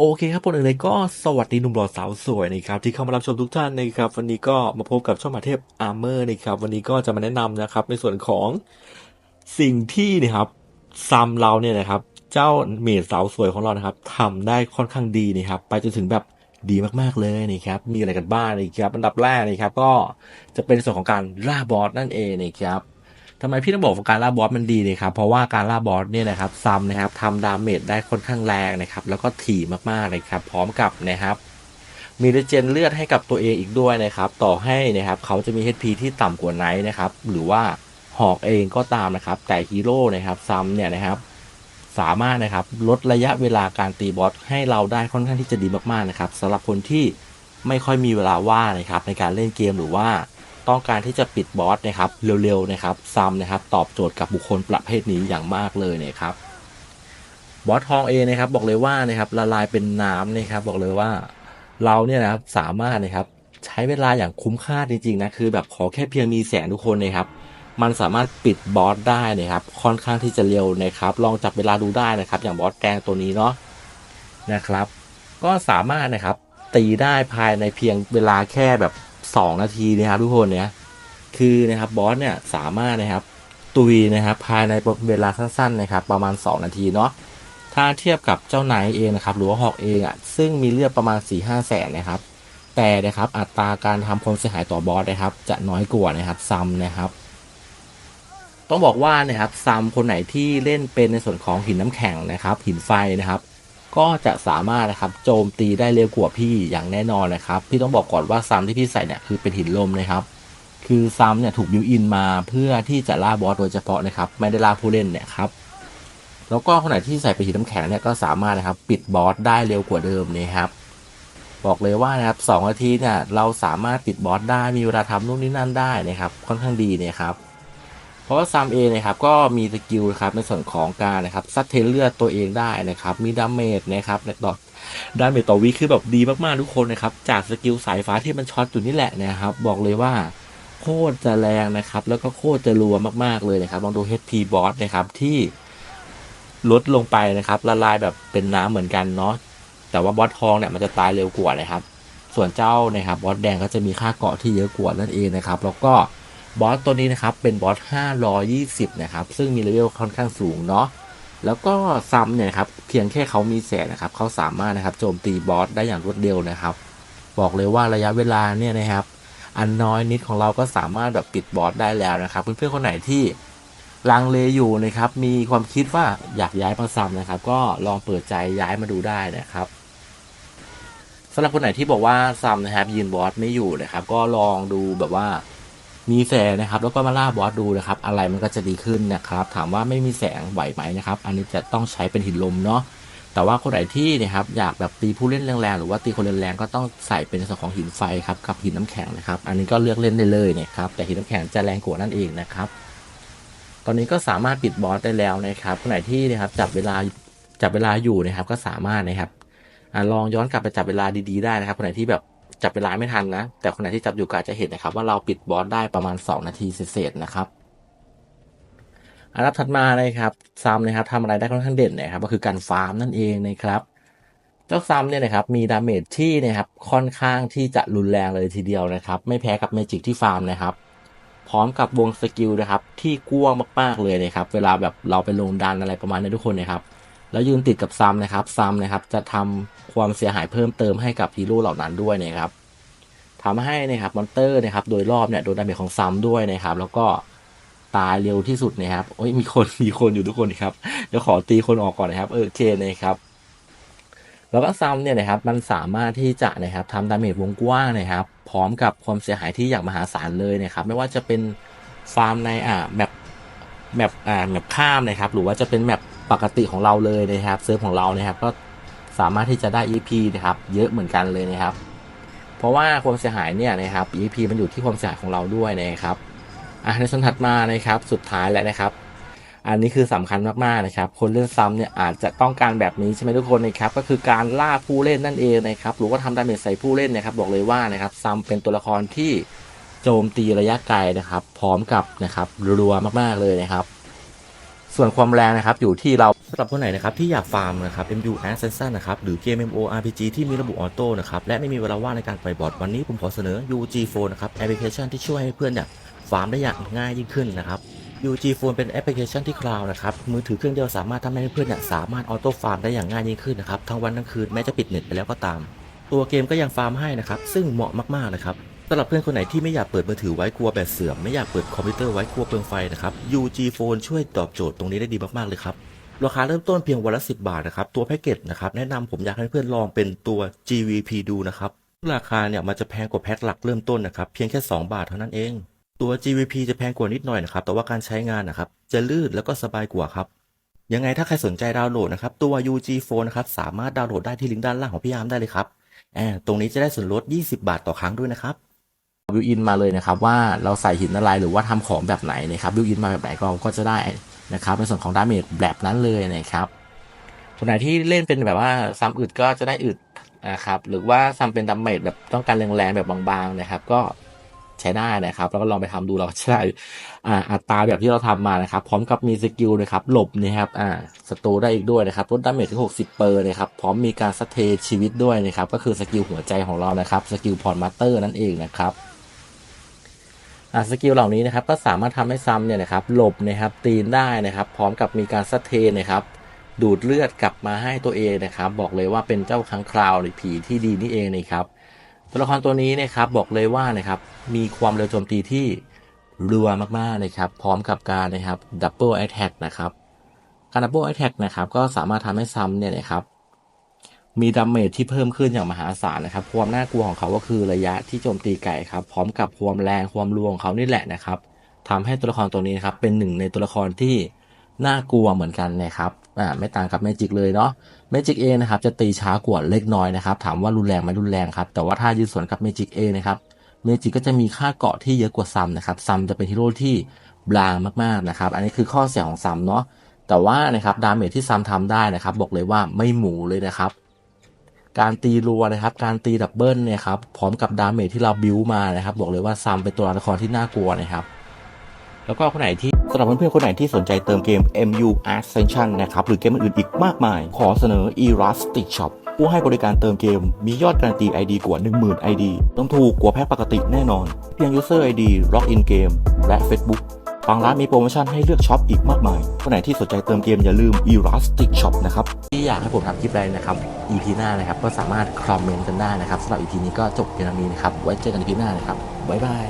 โอเคครับคนอื่นเลยก็สวัสดีหนุ่มหล่อสาวสวยนะครับที่เข้ามารับชมทุกท่านนะครับวันนี้ก็มาพบกับช่องมาเทพอาร์เมอร์นะครับวันนี้ก็จะมาแนะนำนะครับในส่วนของสิ่งที่นะครับซัมเราเนี่ยนะครับเจ้าเมดสาวสวยของเรานะครับทำได้ค่อนข้างดีนะครับไปจนถึงแบบดีมากๆเลยนะครับมีอะไรกันบ้างนะครับอันดับแรกนะครับก็จะเป็นส่วนของการล่าบอสนั่นเองนะครับ ทำไมพี่ต้องบอกว่าการล่าบอสมันดีเนี่ยครับ เพราะว่าการล่าบอสเนี่ยนะครับซัมนะครับทำดาเมจได้ค่อนข้างแรงนะครับ แล้วก็ถี่มากๆเลยครับ พร้อมกับนะครับ มีเรเจนเลือดให้กับตัวเองอีกด้วยนะครับ ต่อให้นะครับเขาจะมี HP ที่ต่ำกว่าไนท์นะครับ หรือว่าหอกเองก็ตามนะครับ แต่ฮีโร่นะครับซัมเนี่ยนะครับสามารถนะครับลดระยะเวลาการตีบอสให้เราได้ค่อนข้างที่จะดีมากๆนะครับสำหรับคนที่ไม่ค่อยมีเวลาว่างนะครับในการเล่นเกมหรือว่า ต้องการที่จะปิดบอสนะครับเร็วๆนะครับซัมนะครับตอบโจทย์กับบุคคลประเภทนี้อย่างมากเลยนะครับบอสทองเอนะครับบอกเลยว่านะครับละลายเป็นน้ำนะครับบอกเลยว่าเราเนี่ยนะครับสามารถนะครับใช้เวลาอย่างคุ้มค่าจริงๆนะคือแบบขอแค่เพียงมีแสงทุกคนนะครับมันสามารถปิดบอสได้นะครับค่อนข้างที่จะเร็วนะครับลองจับเวลาดูได้นะครับอย่างบอสแกงตัวนี้เนาะนะครับ ก็สามารถนะครับตีได้ภายในเพียงเวลาแค่แบบ 2 นาทีนะครับทุกคนเนี่ยคือนะครับบอสเนี่ยสามารถนะครับตุยนะครับภายในเวลาสั้นๆนะครับประมาณ 2 นาทีเนาะถ้าเทียบกับเจ้านายเองนะครับหรือว่าหอกเองอะ่ะซึ่งมีเลือดประมาณ4 5แสนนะครับแต่นะครับอัตราการทำความเสียหายต่อบอสนะครับ จะน้อยกว่านะครับซ้ำนะครับต้องบอกว่านะครับซัมคนไหนที่เล่นเป็นในส่วนของหินน้ำแข็งนะครับ หินไฟนะครับ ก็จะสามารถนะครับโจมตีได้เร็วกว่าพี่อย่างแน่นอนนะครับ พี่ต้องบอกก่อนว่าซัมที่พี่ใส่เนี่ยคือเป็นหินลมนะครับ คือซัมเนี่ยถูกบิวอินมาเพื่อที่จะล่าบอสโดยเฉพาะนะครับ ไม่ได้ล่าผู้เล่นเนี่ยครับแล้วก็คนไหนที่ใส่เป็นหินน้ำแข็งเนี่ยก็สามารถนะครับปิดบอสได้เร็วกว่าเดิมนะครับบอกเลยว่านะครับสองนาทีเนี่ยเราสามารถปิดบอสได้มีเวลาทำนู่นนี่นั่นได้นะครับ ค่อนข้างดีเนี่ยครับ เพราะว่าซัมเองนะครับก็มีสกิลนะครับในส่วนของการนะครับซัดเทเลือดตัวเองได้นะครับมีดาเมจนะครับในต่อดานเมต่อวิคือแบบดีมากๆทุกคนนะครับจากสกิลสายฟ้าที่มันช็อตอยู่นี่แหละนะครับบอกเลยว่าโคตรจะแรงนะครับแล้วก็โคตรจะรัวมากๆเลยนะครับลองดู HP บอสนะครับที่ลดลงไปนะครับละลายแบบเป็นน้ำเหมือนกันเนาะแต่ว่าบอสทองเนี่ยมันจะตายเร็วกว่านะครับ ส่วนเจ้านะครับบอสแดงก็จะมีค่าเกาะที่เยอะกว่านั่นเองนะครับ แล้วก็ บอสตัวนี้นะครับเป็นบอส 520 นะครับ ซึ่งมีเลเวลค่อนข้างสูงเนาะแล้วก็ซัมเนี่ยครับเพียงแค่เขามีแสนะครับเขาสามารถนะครับโจมตีบอสได้อย่างรวดเร็วนะครับ บอกเลยว่าระยะเวลาเนี่ยนะครับ อันน้อยนิดของเราก็สามารถแบบปิดบอสได้แล้วนะครับ เพื่อนๆคนไหนที่ลังเลอยู่นะครับมีความคิดว่าอยากย้ายมาซัมนะครับ ก็ลองเปิดใจย้ายมาดูได้นะครับสำหรับคนไหนที่บอกว่าซัมนะครับยืนบอสไม่อยู่นะครับ ก็ลองดูแบบว่า มีแสงนะครับ แล้วก็มาล่าบอสดูนะครับ อะไรมันก็จะดีขึ้นนะครับ ถามว่าไม่มีแสงไหวไหมนะครับ อันนี้จะต้องใช้เป็นหินลมเนาะแต่ว่าคนไหนที่นะครับอยากแบบตีผู้เล่นแรงๆหรือว่าตีคนแรงๆก็ต้องใส่เป็นส่วนของหินไฟครับกับหินน้ำแข็งนะครับ อันนี้ก็เลือกเล่นได้เลยเนี่ยครับ แต่หินน้ำแข็งจะแรงกว่านั่นเองนะครับ ตอนนี้ก็สามารถปิดบอสได้แล้วนะครับคนไหนที่นะครับจับเวลาจับเวลาอยู่นะครับก็สามารถนะครับอลองย้อนกลับไปจับเวลาดีๆได้นะครับคนไหนที่แบบ จับเวลาไม่ทันนะ แต่คนไหนที่จับอยู่ก็อาจจะเห็นนะครับ ว่าเราปิดบอสได้ประมาณ 2 นาทีเศษนะครับอันดับถัดมานะครับซัมนะครับทำอะไรได้ค่อนข้างเด่นนะครับ ก็คือการฟาร์มนั่นเองนะครับเจ้าซัมเนี่ยนะครับมีดาเมจที่นะครับค่อนข้างที่จะรุนแรงเลยทีเดียวนะครับ ไม่แพ้กับเมจิกที่ฟาร์มนะครับ พร้อมกับวงสกิลนะครับที่กว้างมากๆเลยนะครับ เวลาแบบเราไปลงดันอะไรประมาณนี้ทุกคนนะครับ แล้วยืนติดกับซัมนะครับซัมนะครับจะทำความเสียหายเพิ่มเติมให้กับฮีโร่เหล่านั้นด้วยนะครับทำให้นะครับมอนเตอร์นะครับโดยรอบเนี่ยโดนดาเมจของซัมด้วยนะครับ แล้วก็ตายเร็วที่สุดนะครับโอ้ยมีคนมีคนอยู่ทุกคนครับเดี๋ยวขอตีคนออกก่อนนะครับเออโอเคนะครับแล้วก็ซัมเนี่ยนะครับมันสามารถที่จะนะครับทำดาเมจวงกว้างนะครับ พร้อมกับความเสียหายที่อย่างมหาศาลเลยนะครับ ไม่ว่าจะเป็นฟาร์มในอ่าแมปแมปอ่าแมปข้ามนะครับ หรือว่าจะเป็นแมป ปกติของเราเลยนะครับเซิร์ฟของเรานะครับก็สามารถที่จะได้ EP นะครับ เยอะเหมือนกันเลยนะครับ เพราะว่าความเสียหายเนี่ยนะครับ EP มันอยู่ที่ความเสียหายของเราด้วยนะครับอะในส่วนถัดมานะครับสุดท้ายแล้วนะครับ อันนี้คือสำคัญมากๆนะครับ คนเล่นซ้ำเนี่ยอาจจะต้องการแบบนี้ใช่ไหมทุกคนนะครับ ก็คือการล่าผู้เล่นนั่นเองนะครับหรือว่าทำดาเมจใส่ผู้เล่นนะครับ บอกเลยว่านะครับซัมเป็นตัวละครที่โจมตีระยะไกลนะครับ พร้อมกับนะครับรัวมากๆเลยนะครับ ส่วนความแรงนะครับอยู่ที่เราสำหรับคนไหนนะครับที่อยากฟาร์มนะครับ MU Assassin นะครับหรือเกม MMORPG ที่มีระบบออโต้นะครับและไม่มีเวลาว่างในการปล่อยบอทวันนี้ผมขอเสนอ UG Phone นะครับแอปพลิเคชันที่ช่วยให้เพื่อนเนี่ยฟาร์มได้อย่างง่ายยิ่งขึ้นนะครับ UG Phone เป็นแอปพลิเคชันที่คลาวด์นะครับ มือถือเครื่องเดียวสามารถทำให้เพื่อนเนี่ยสามารถออโต้ฟาร์มได้อย่างง่ายยิ่งขึ้นนะครับ ทั้งวันทั้งคืนแม้จะปิดเน็ตไปแล้วก็ตาม ตัวเกมก็ยังฟาร์มให้นะครับ ซึ่งเหมาะมากๆนะครับ สำหรับเพื่อนคนไหนที่ไม่อยากเปิดมือถือไว้กลัวแบตเสื่อมไม่อยากเปิดคอมพิวเตอร์ไว้กลัวเปลืองไฟนะครับ UG Phone ช่วยตอบโจทย์ตรงนี้ได้ดีมากๆเลยครับราคาเริ่มต้นเพียงวันละ 10 บาทนะครับ ตัวแพ็กเกจนะครับ แนะนำผมอยากให้เพื่อนลองเป็นตัว GVP ดูนะครับ ราคาเนี่ยมันจะแพงกว่าแพ็คหลักเริ่มต้นนะครับ เพียงแค่ 2 บาทเท่านั้นเอง ตัว GVP จะแพงกว่านิดหน่อยนะครับ แต่ว่าการใช้งานนะครับ จะลื่นแล้วก็สบายกว่าครับ ยังไงถ้าใครสนใจดาวน์โหลดนะครับ ตัว UG Phone นะครับ สามารถดาวน์โหลดได้ที่ลิงก์ด้านล่างของพี่อามได้เลยครับแอบตรงนี้จะได้ส่วนลด 20 บาทต่อครั้งด้วยนะครับ บิวอินมาเลยนะครับว่าเราใส่หินอะไรหรือว่าทำของแบบไหนนะครับบิวอินมาแบบไหนเราก็จะได้นะครับในส่วนของดาเมจแบบนั้นเลยนะครับคนไหนที่เล่นเป็นแบบว่าซ้ำอึดก็จะได้อึดนะครับหรือว่าซ้ำเป็นดาเมจแบบต้องการแรงๆแบบบางๆนะครับ ก็ใช้ได้นะครับ แล้วก็ลองไปทำดูเราก็จะได้อัตราแบบที่เราทำมานะครับ พร้อมกับมีสกิลนะครับหลบนะครับอ่าศัตรูได้อีกด้วยนะครับลดดาเมจถึง 60เปอร์นะครับพร้อมมีการสะเทชีวิตด้วยนะครับก็คือสกิลหัวใจของเรานะครับสกิลพอร์ตมาสเตอร์นั่นเองนะครับ สกิลเหล่านี้นะครับก็สามารถทำให้ซ้ำเนี่ยนะครับหลบนะครับตีนได้นะครับ พร้อมกับมีการสะเทนะครับ ดูดเลือดกลับมาให้ตัวเองนะครับ บอกเลยว่าเป็นเจ้าค้างคราวหรือผีที่ดีนี่เองนะครับตัวละครตัวนี้นะครับบอกเลยว่านะครับมีความเร็วโจมตีที่รัวมากๆนะครับ พร้อมกับการนะครับดับเบิลแอ t แทกนะครับการดับเบิลแอ t แทกนะครับก็สามารถทำให้ซ้ำเนี่ยนะครับ มีดาเมจที่เพิ่มขึ้นอย่างมหาศาลนะครับ ความน่ากลัวของเขาก็คือระยะที่โจมตีไก่ครับ พร้อมกับความแรงความรวงของเขานี่แหละนะครับทำให้ตัวละครตัวนี้นครับเป็นหนึ่งในตัวละครที่น่ากลัวเหมือนกันนะครับ อ่า ไม่ต่างกับเมจิกเลยเนาะ เมจิกเองนะครับจะตีช้ากว่าเล็กน้อยนะครับ ถามว่ารุนแรงไหมรุนแรงครับ แต่ว่าถ้ายืนส่วนกับเมจิกเองนะครับ เมจิกก็จะมีค่าเกาะที่เยอะกว่าซัมนะครับ ซัมจะเป็นฮีโร่ที่บลางมากๆนะครับ อันนี้คือข้อเสียของซัมเนาะ แต่ว่านะครับดาเมจที่ซัมทำได้นะครับ บอกเลยว่าไม่หมูเลยนะครับ การตีรัวนะครับ การตีดับเบิลเนี่ยครับ พร้อมกับดาเมจที่เราบิวมานะครับ บอกเลยว่าซัมเป็นตัวละครที่น่ากลัวนะครับ แล้วก็คนไหนที่สำหรับเพื่อนๆคนไหนที่สนใจเติมเกม MU Ascension นะครับ หรือเกมอื่นๆอีกมากมาย ขอเสนอ Elastic Shop ผู้ให้บริการเติมเกมมียอดการันตี ID กว่า 10,000 ID ต้องถูกกว่าแพ็คปกติแน่นอน เพียง User ID Login Game และ Facebook บางร้านมีโปรโมชั่นให้เลือกช็อปอีกมากมายคนไหนที่สนใจเติมเกมอย่าลืม Elastic Shop นะครับ ที่อยากให้ผมทำคลิปอะไรนะครับ EP หน้านะครับ ก็สามารถคอมเมนต์กันได้นะครับสำหรับ EP นี้ก็จบเพียงเท่านี้นะครับ ไว้เจอกัน EP หน้านะครับ บ๊ายบาย